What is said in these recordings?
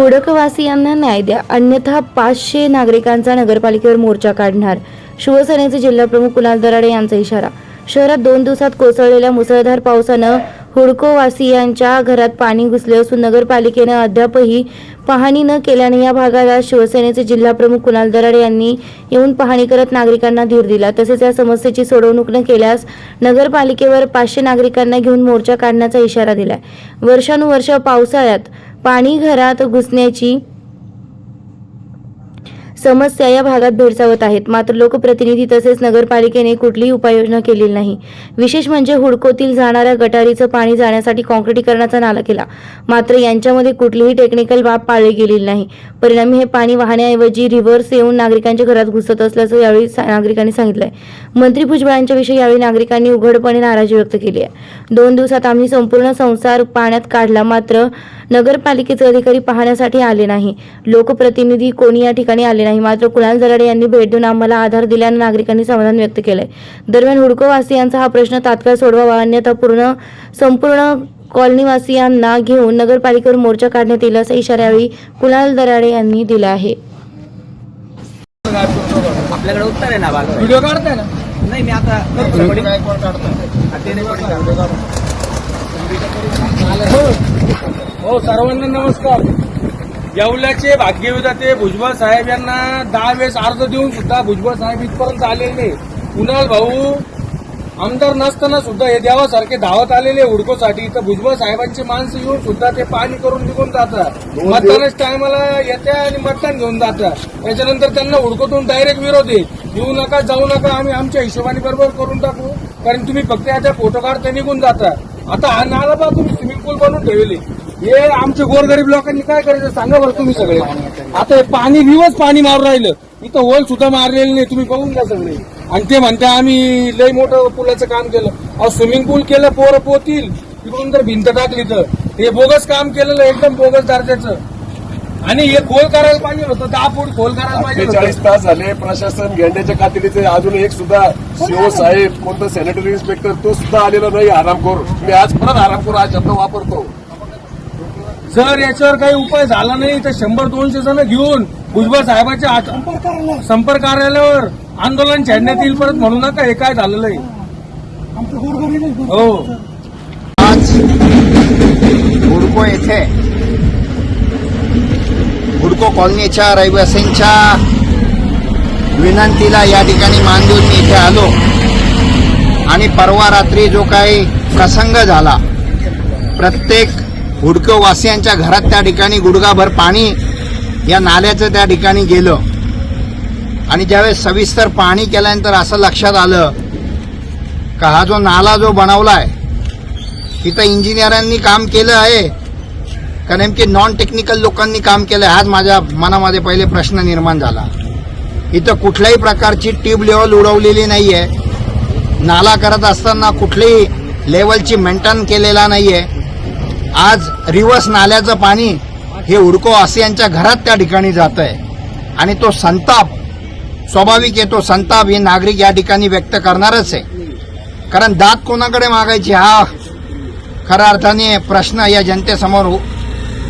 खोडकवासियांना न्याय द्या अन्यथा पाचशे नागरिकांचा नगरपालिकेवर मोर्चा काढणार. शिवसेनेचे जिल्हाप्रमुख कुणाल दराडे यांचा इशारा. शहरात दोन दिवसात कोसळलेल्या मुसळधार पावसानं हुडकोवासियांच्या घरात पाणी घुसले असून नगरपालिकेनं अद्यापही पाहणी न केल्याने या भागाला शिवसेनेचे जिल्हाप्रमुख कुणाल दराडे यांनी येऊन पाहणी करत नागरिकांना धीर दिला. तसेच या समस्येची सोडवणूक न केल्यास नगरपालिकेवर पाचशे नागरिकांना घेऊन मोर्चा काढण्याचा इशारा दिलाय. वर्षानुवर्ष पावसाळ्यात पाणी घरात घुसण्याची समस्या या भागात भेडसावत आहेत. मात्र लोकप्रतिनिधी तसेच नगरपालिकेने कुठलीही उपाययोजना केलेली नाही. विशेष म्हणजे हुडकोतील जाणाऱ्या गटारीचं पाणी जाण्यासाठी काँक्रिटीकरणाचा नाला केला. मात्र यांच्यामध्ये कुठलीही टेक्निकल बाब पाळली गेलेली नाही. परिणामी हे पाणी वाहण्याऐवजी रिव्हर्स येऊन नागरिकांच्या घरात घुसत असल्याचं यावेळी सा- नागरिकांनी सांगितलंय. मंत्री भुजबळांच्या विषयी यावेळी नागरिकांनी उघडपणे नाराजी व्यक्त केली आहे. दोन दिवसात आम्ही संपूर्ण संसार पाण्यात काढला. मात्र नगरपालिकेचे अधिकारी पाहण्यासाठी आले नाही. लोकप्रतिनिधी कोणी या ठिकाणी आले नाही. मात्र कुणाल जराडे यांनी भेट देऊन आम्हाला आधार दिल्यानं नागरिकांनी समाधान व्यक्त केलंय. दरम्यान हुडकोवासियांचा हा प्रश्न तात्काळ सोडवावा. अन्यथा पूर्ण संपूर्ण कॉलनीवासियांना घेऊन नगरपालिकेवर मोर्चा काढण्यात येईल असा इशारा यावेळी कुणाल दराडे यांनी दिला आहे. आपल्याकडे उत्तर आहे ना व्हिडिओ काढताय ना? नाही मी आता हा, सर्वांना नमस्कार. येवल्याचे भाग्यविधाते भुजबळ साहेब यांना दहा वेळेस अर्ज देऊन सुद्धा भुजबळ साहेब इथपर्यंत आलेले. नाही. कुणाल भाऊ आमदार नसताना सुद्धा हे देवासारखे धावत आलेले हुडकोसाठी. तर भुजबळ साहेबांची माणसं येऊन सुद्धा ते पाणी करून निघून जातात. मतदानच टायमाला येत्या आणि मतदान घेऊन जातात. त्याच्यानंतर त्यांना हुडकोतून डायरेक्ट विरोध आहे. येऊ नका जाऊ नका आम्ही आमच्या हिशोबाने बरोबर करून टाकू. कारण तुम्ही फक्त याच्या फोटो काढता निघून जाता. आता हा नाला बा तुम्ही स्विमिंग पूल बनवून ठेवले. हे आमच्या गोरगरीब लोकांनी काय करायचं सांगा बरं तुम्ही सगळे. आता हे पाणी दिवस पाणी मारून राहिलं. इथं होल सुद्धा मारलेलं नाही तुम्ही बघून घ्या सगळे. आणि ते म्हणते आम्ही लय मोठं पुलाचं काम केलं. अहो स्विमिंग पूल केलं पोरं पोतील. तिकडून तर भिंत टाकली तर हे बोगस काम केलेलं एकदम बोगस दर्जाचं. आणि हे खोल करायला पाहिजे होतं दहा फूट खोल करायला पाहिजे चाळीस तास झाले प्रशासन घेण्याच्या कातडीचे अजून एक सुद्धा सीओ साहेब कोणतं सॅनिटरी इन्स्पेक्टर तो सुद्धा आलेला नाही आरामखोर. मी आज परत आरामखोर हा शब्द वापरतो. जर याच्यावर काही उपाय झाला नाही तर शंभर दोनशे जण घेऊन भुजबळ साहेबांच्या संपर्क कार्यालयावर आंदोलन छेडण्यात येईल परत म्हणू नका हे काय झालेलं आहे. हो. आज हुडको येथे. हुडको कॉलनीच्या रहिवासींच्या विनंतीला या ठिकाणी मान देऊन मी इथे आलो. आणि परवा रात्री जो काही प्रसंग झाला प्रत्येक हुडकोवासियांच्या घरात त्या ठिकाणी गुडघाभर पाणी या नाल्याचं त्या ठिकाणी गेलं. आणि ज्यावेळेस सविस्तर पाहणी केल्यानंतर असं लक्षात आलं का हा जो नाला जो बनवलाय तिथं इंजिनियरांनी काम केलं आहे का नेमके नॉन टेक्निकल लोकांनी काम केलं आहे हाच माझ्या मनामध्ये पहिले प्रश्न निर्माण झाला. इथं कुठल्याही प्रकारची ट्यूब लेवल उडवलेली नाही आहे नाला करत असताना कुठलीही लेवलची मेंटेन केलेला नाही आहे आज रिवर्स नाल्याचं पाणी हे हुडको आसियांच्या घरात त्या ठिकाणी जात आहे आणि तो संताप स्वाभाविक आहे तो संताप हे नागरिक या ठिकाणी व्यक्त करणारच आहे. कारण दात कोणाकडे मागायची? हा खऱ्या अर्थाने प्रश्न या जनतेसमोर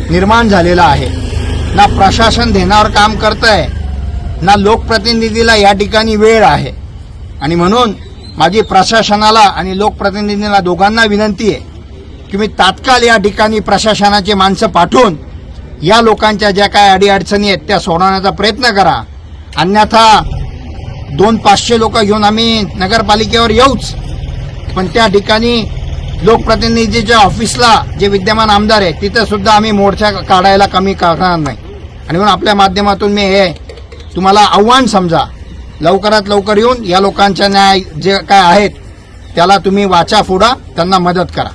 निर्माण झालेला आहे. ना प्रशासन देण्यावर काम करत आहे ना लोकप्रतिनिधीला या ठिकाणी वेळ आहे. आणि म्हणून माझी प्रशासनाला आणि लोकप्रतिनिधींना दोघांना विनंती आहे की मी तात्काळ या ठिकाणी प्रशासनाची माणसं पाठवून या लोकांच्या ज्या काय अडीअडचणी आहेत त्या सोडवण्याचा प्रयत्न करा. अन्यथा दोन पाचशे लोक घेऊन आम्ही नगरपालिकेवर येऊच. पण त्या ठिकाणी लोकप्रतिनिधीच्या ऑफिसला जे विद्यमान आमदार आहे तिथं सुद्धा आम्ही मोर्चा काढायला कमी करणार नाही. आणि म्हणून आपल्या माध्यमातून मी हे तुम्हाला आव्हान समजा. लवकरात लवकर येऊन या लोकांच्या न्याय जे काय आहेत त्याला तुम्ही वाचा फोडा त्यांना मदत करा.